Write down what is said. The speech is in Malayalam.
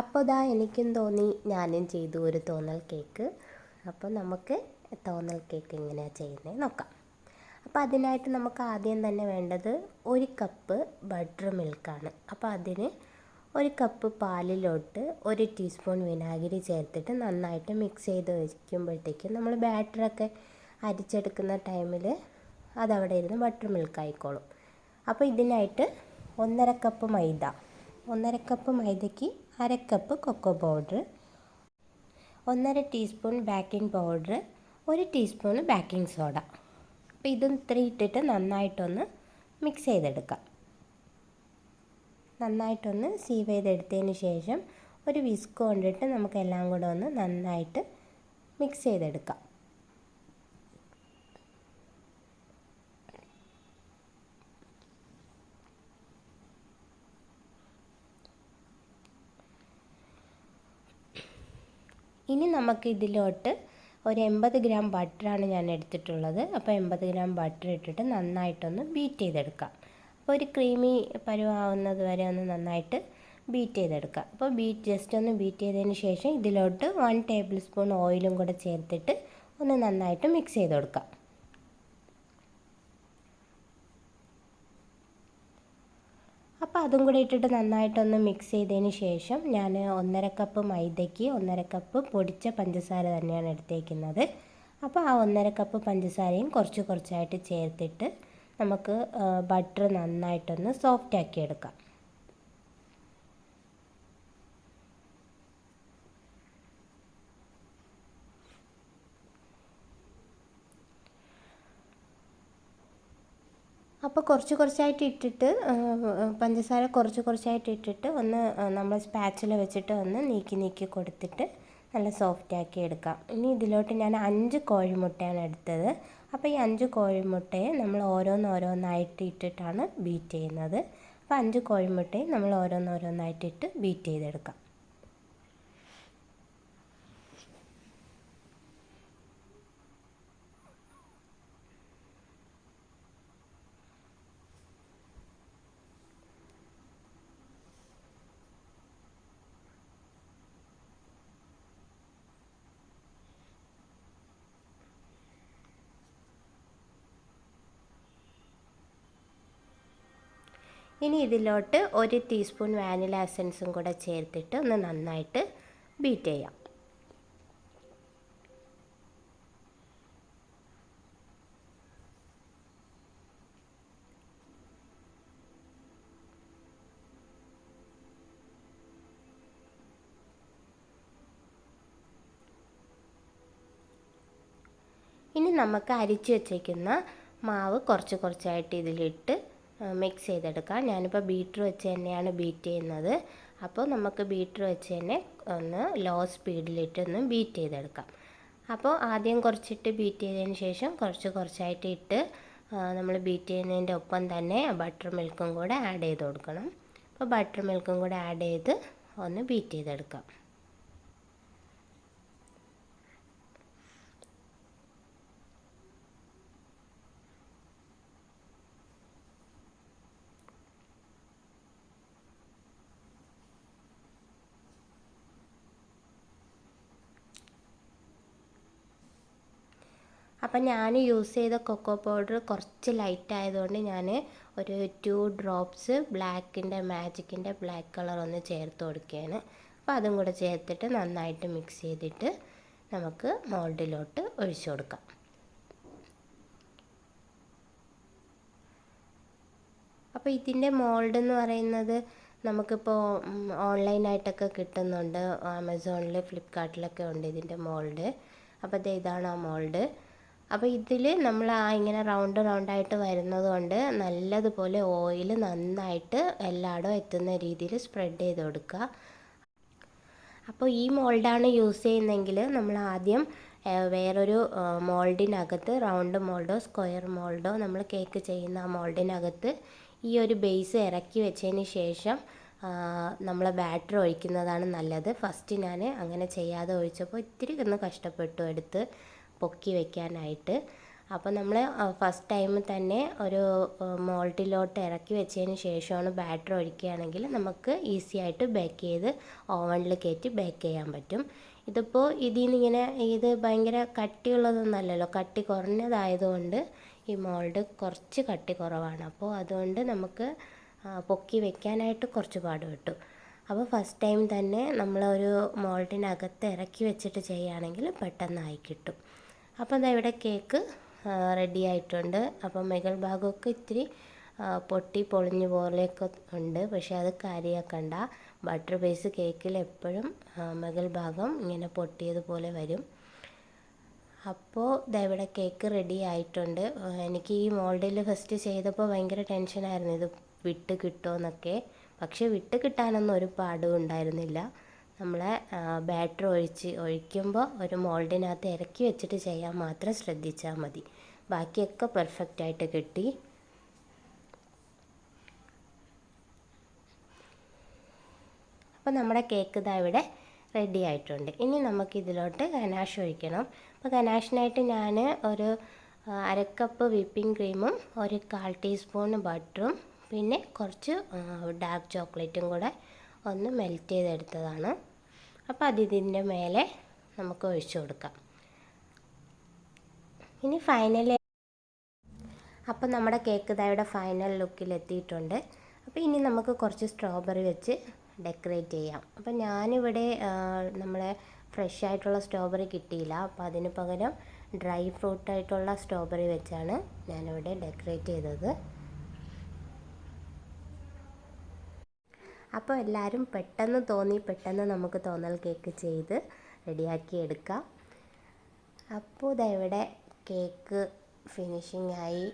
അപ്പോൾ ഇതാ എനിക്കും തോന്നി ഞാനും ചെയ്തു ഒരു തോന്നൽ കേക്ക്. അപ്പോൾ നമുക്ക് തോന്നൽ കേക്ക് എങ്ങനെയാണ് ചെയ്യുന്നത് നോക്കാം. അപ്പോൾ അതിനായിട്ട് നമുക്ക് ആദ്യം തന്നെ വേണ്ടത് ഒരു കപ്പ് ബട്ടർ മിൽക്കാണ്. അപ്പോൾ അതിന് ഒരു കപ്പ് പാലിലോട്ട് ഒരു ടീസ്പൂൺ വിനാഗിരി ചേർത്തിട്ട് നന്നായിട്ട് മിക്സ് ചെയ്ത് വയ്ക്കുമ്പോഴത്തേക്കും നമ്മൾ ബാറ്ററൊക്കെ അരിച്ചെടുക്കുന്ന ടൈമിൽ അതവിടെ ഇരുന്ന് ബട്ടർ മിൽക്ക് ആയിക്കോളും അപ്പോൾ ഇതിനായിട്ട് ഒന്നര കപ്പ് മൈദ. ഒന്നര കപ്പ് മൈദയ്ക്ക് അര കപ്പ് കൊക്കോ പൗഡർ ഒന്നര ടീസ്പൂൺ ബേക്കിംഗ് പൗഡർ ഒരു ടീസ്പൂൺ ബേക്കിംഗ് സോഡ അപ്പോൾ ഇതും ഇത്രയും ഇട്ടിട്ട് നന്നായിട്ടൊന്ന് മിക്സ് ചെയ്തെടുക്കാം. നന്നായിട്ടൊന്ന് സീവ് ചെയ്തെടുത്തതിന് ശേഷം ഒരു വിസ്ക് കൊണ്ടിട്ട് നമുക്കെല്ലാം കൂടെ ഒന്ന് നന്നായിട്ട് മിക്സ് ചെയ്തെടുക്കാം. ഇനി നമുക്ക് ഇതിലോട്ട് ഒരു എൺപത് ഗ്രാം ബട്ടറാണ് ഞാൻ എടുത്തിട്ടുള്ളത്. അപ്പോൾ എൺപത് ഗ്രാം ബട്ടർ ഇട്ടിട്ട് നന്നായിട്ടൊന്ന് ബീറ്റ് ചെയ്തെടുക്കാം. അപ്പോൾ ഒരു ക്രീമി പരുവാവുന്നത് വരെ ഒന്ന് നന്നായിട്ട് ബീറ്റ് ചെയ്തെടുക്കാം. അപ്പോൾ ബീറ്റ് ജസ്റ്റ് ഒന്ന് ബീറ്റ് ചെയ്തതിന് ശേഷം ഇതിലോട്ട് വൺ ടേബിൾ സ്പൂൺ ഓയിലും കൂടെ ചേർത്തിട്ട് ഒന്ന് നന്നായിട്ട് മിക്സ് ചെയ്ത് കൊടുക്കാം. അപ്പോൾ അതും കൂടി ഇട്ടിട്ട് നന്നായിട്ടൊന്ന് മിക്സ് ചെയ്തതിന് ശേഷം ഞാൻ ഒന്നര കപ്പ് മൈദയ്ക്ക് ഒന്നര കപ്പ് പൊടിച്ച പഞ്ചസാര തന്നെയാണ് എടുത്തേക്കുന്നത്. അപ്പോൾ ആ ഒന്നര കപ്പ് പഞ്ചസാരയും കുറച്ച് കുറച്ചായിട്ട് ചേർത്തിട്ട് നമുക്ക് ബട്ടർ നന്നായിട്ടൊന്ന് സോഫ്റ്റ് ആക്കി എടുക്കാം അപ്പോൾ കുറച്ച് കുറച്ചായിട്ട് ഇട്ടിട്ട് പഞ്ചസാര കുറച്ച് കുറച്ചായിട്ട് ഇട്ടിട്ട് ഒന്ന് നമ്മൾ സ്പാച്ചില വെച്ചിട്ട് ഒന്ന് നീക്കി നീക്കി കൊടുത്തിട്ട് നല്ല സോഫ്റ്റ് ആക്കി എടുക്കാം. ഇനി ഇതിലോട്ട് ഞാൻ അഞ്ച് കോഴിമുട്ടയാണ് എടുത്തത്. അപ്പോൾ ഈ അഞ്ച് കോഴിമുട്ടയെ നമ്മൾ ഓരോന്നോരോന്നായിട്ട് ഇട്ടിട്ടാണ് ബീറ്റ് ചെയ്യുന്നത്. അപ്പോൾ അഞ്ച് കോഴിമുട്ടയും നമ്മൾ ഓരോന്നോരോന്നായിട്ട് ഇട്ട് ബീറ്റ് ചെയ്തെടുക്കാം. ഇനി ഇതിലോട്ട് ഒരു ടീസ്പൂൺ വാനില എസൻസും കൂടെ ചേർത്തിട്ട് ഒന്ന് നന്നായിട്ട് ബീറ്റ് ചെയ്യാം. ഇനി നമുക്ക് അരിച്ചു വച്ചേക്കുന്ന മാവ് കുറച്ച് കുറച്ചായിട്ട് ഇതിലിട്ട് മിക്സ് ചെയ്തെടുക്കാം. ഞാനിപ്പോൾ ബീറ്റർ വെച്ച് തന്നെയാണ് ബീറ്റ് ചെയ്യുന്നത്. അപ്പോൾ നമുക്ക് ബീറ്റർ വെച്ച് തന്നെ ഒന്ന് ലോ സ്പീഡിലിട്ട് ഒന്ന് ബീറ്റ് ചെയ്തെടുക്കാം. അപ്പോൾ ആദ്യം കുറച്ചിട്ട് ബീറ്റ് ചെയ്തതിന് ശേഷം കുറച്ച് കുറച്ചായിട്ട് ഇട്ട് നമ്മൾ ബീറ്റ് ചെയ്യുന്നതിന്റെ ഒപ്പം തന്നെ ബട്ടർ മിൽക്കും കൂടെ ആഡ് ചെയ്ത് കൊടുക്കണം. അപ്പോൾ ബട്ടർ മിൽക്കും കൂടെ ആഡ് ചെയ്ത് ഒന്ന് ബീറ്റ് ചെയ്തെടുക്കാം. അപ്പം ഞാൻ യൂസ് ചെയ്ത കൊക്കോ പൗഡർ കുറച്ച് ലൈറ്റ് ആയതുകൊണ്ട് ഞാൻ ഒരു ടു ഡ്രോപ്സ് ബ്ലാക്കിന്റെ മാജിക്കിന്റെ ബ്ലാക്ക് കളർ ഒന്ന് ചേർത്ത് കൊടുക്കുകയാണ്. അപ്പോൾ അതും കൂടെ ചേർത്തിട്ട് നന്നായിട്ട് മിക്സ് ചെയ്തിട്ട് നമുക്ക് മോൾഡിലോട്ട് ഒഴിച്ചു കൊടുക്കാം. അപ്പോൾ ഇതിന്റെ മോൾഡ് എന്ന് പറയുന്നത് നമുക്കിപ്പോൾ ഓൺലൈനായിട്ടൊക്കെ കിട്ടുന്നുണ്ട്. ആമസോണിൽ ഫ്ലിപ്കാർട്ടിലൊക്കെ ഉണ്ട് ഇതിന്റെ മോൾഡ് അപ്പോൾ ഇതാണ് ആ മോൾഡ് അപ്പോൾ ഇതിൽ നമ്മൾ ആ ഇങ്ങനെ റൗണ്ട് റൗണ്ടായിട്ട് വരുന്നത് കൊണ്ട് നല്ലതുപോലെ ഓയിൽ നന്നായിട്ട് എല്ലായിടും എത്തുന്ന രീതിയിൽ സ്പ്രെഡ് ചെയ്ത് കൊടുക്കുക. അപ്പോൾ ഈ മോൾഡാണ് യൂസ് ചെയ്യുന്നതെങ്കിൽ നമ്മൾ ആദ്യം വേറൊരു മോൾഡിനകത്ത് റൗണ്ട് മോൾഡോ സ്ക്വയർ മോൾഡോ നമ്മൾ കേക്ക് ചെയ്യുന്ന ആ മോൾഡിനകത്ത് ഈ ഒരു ബേസ് ഇറക്കി വെച്ചതിന് ശേഷം നമ്മൾ ബാറ്റർ ഒഴിക്കുന്നതാണ് നല്ലത്. ഫസ്റ്റ് ഞാൻ അങ്ങനെ ചെയ്യാതെ ഒഴിച്ചപ്പോൾ ഇത്തിരി ഒന്ന് കഷ്ടപ്പെട്ടു എടുത്ത്. പൊക്കി വെക്കാനായിട്ട്. അപ്പോൾ നമ്മൾ ഫസ്റ്റ് ടൈം തന്നെ ഒരു മോൾട്ടിലോട്ട് ഇറക്കി വെച്ചതിന് ശേഷമാണ് ബാറ്റർ ഒഴിക്കുകയാണെങ്കിൽ നമുക്ക് ഈസി ആയിട്ട് ബേക്ക് ചെയ്ത് ഓവനിൽ കയറ്റി ബേക്ക് ചെയ്യാൻ പറ്റും. ഇതിപ്പോൾ ഇതിൽ നിന്ന് ഇങ്ങനെ ഇത് ഭയങ്കര കട്ടിയുള്ളതൊന്നല്ലല്ലോ കട്ടി കുറഞ്ഞതായതുകൊണ്ട് ഈ മോൾഡ് കുറച്ച് കട്ടി കുറവാണ്. അപ്പോൾ അതുകൊണ്ട് നമുക്ക് പൊക്കി വെക്കാനായിട്ട് കുറച്ച് പാട് കിട്ടും അപ്പോൾ ഫസ്റ്റ് ടൈം തന്നെ നമ്മളൊരു മോൾഡിനകത്ത് ഇറക്കി വെച്ചിട്ട് ചെയ്യുകയാണെങ്കിൽ പെട്ടെന്നായി കിട്ടും. അപ്പോൾ ദാ ഇവിടെ കേക്ക് റെഡി ആയിട്ടുണ്ട്. അപ്പോൾ മുകൾ ഭാഗമൊക്കെ ഇത്തിരി പൊട്ടി പൊളിഞ്ഞു പോലെയൊക്കെ ഉണ്ട്. പക്ഷേ അത് കാര്യമാക്കണ്ട ബട്ടർ ബേസ് കേക്കിൽ എപ്പോഴും മകൾ ഭാഗം ഇങ്ങനെ പൊട്ടിയതുപോലെ വരും. അപ്പോൾ ഇവിടെ കേക്ക് റെഡി ആയിട്ടുണ്ട്. എനിക്ക് ഈ മോൾഡിൽ ഫസ്റ്റ് ചെയ്തപ്പോൾ ഭയങ്കര ടെൻഷനായിരുന്നു ഇത് വിട്ട് കിട്ടുമോ എന്നൊക്കെ. പക്ഷേ വിട്ട് കിട്ടാനൊന്നും ഒരു പാടും ഉണ്ടായിരുന്നില്ല. നമ്മളെ ബാറ്റർ ഒഴിച്ച് ഒഴിക്കുമ്പോൾ ഒരു മോൾഡിനകത്ത് ഇറക്കി വെച്ചിട്ട് ചെയ്യാൻ മാത്രം ശ്രദ്ധിച്ചാൽ മതി. ബാക്കിയൊക്കെ പെർഫെക്റ്റ് ആയിട്ട് കിട്ടി. അപ്പോൾ നമ്മുടെ കേക്ക് ഇതാ ഇവിടെ റെഡി ആയിട്ടുണ്ട്. ഇനി നമുക്കിതിലോട്ട് ഗനാഷ് ഒഴിക്കണം. അപ്പോൾ ഗനാഷിനായിട്ട് ഞാൻ ഒരു അരക്കപ്പ് വിപ്പിംഗ് ക്രീമും ഒരു കാൽ ടീസ്പൂൺ ബട്ടറും പിന്നെ കുറച്ച് ഡാർക്ക് ചോക്ലേറ്റും കൂടെ ഒന്ന് മെൽറ്റ് ചെയ്തെടുത്തതാണ്. അപ്പോൾ അത് ഇതിന്റെ മേലെ നമുക്ക് ഒഴിച്ചു കൊടുക്കാം. ഇനി ഫൈനലി അപ്പോൾ നമ്മുടെ കേക്ക് ഇതായുടെ ഫൈനൽ ലുക്കിൽ എത്തിയിട്ടുണ്ട്. അപ്പോൾ ഇനി നമുക്ക് കുറച്ച് സ്ട്രോബെറി വെച്ച് ഡെക്കറേറ്റ് ചെയ്യാം. അപ്പോൾ ഞാനിവിടെ നമ്മളെ ഫ്രഷ് ആയിട്ടുള്ള സ്ട്രോബെറി കിട്ടിയില്ല. അപ്പോൾ അതിന് പകരം ഡ്രൈ ഫ്രൂട്ടായിട്ടുള്ള സ്ട്രോബെറി വെച്ചാണ് ഞാനിവിടെ ഡെക്കറേറ്റ് ചെയ്തത്. അപ്പോൾ എല്ലാവരും പെട്ടെന്ന് തോന്നി പെട്ടെന്ന് നമുക്ക് തോന്നൽ കേക്ക് ചെയ്ത് റെഡിയാക്കി എടുക്കാം. അപ്പോൾ ഇതെവിടെ കേക്ക് ഫിനിഷിംഗ് ആയി.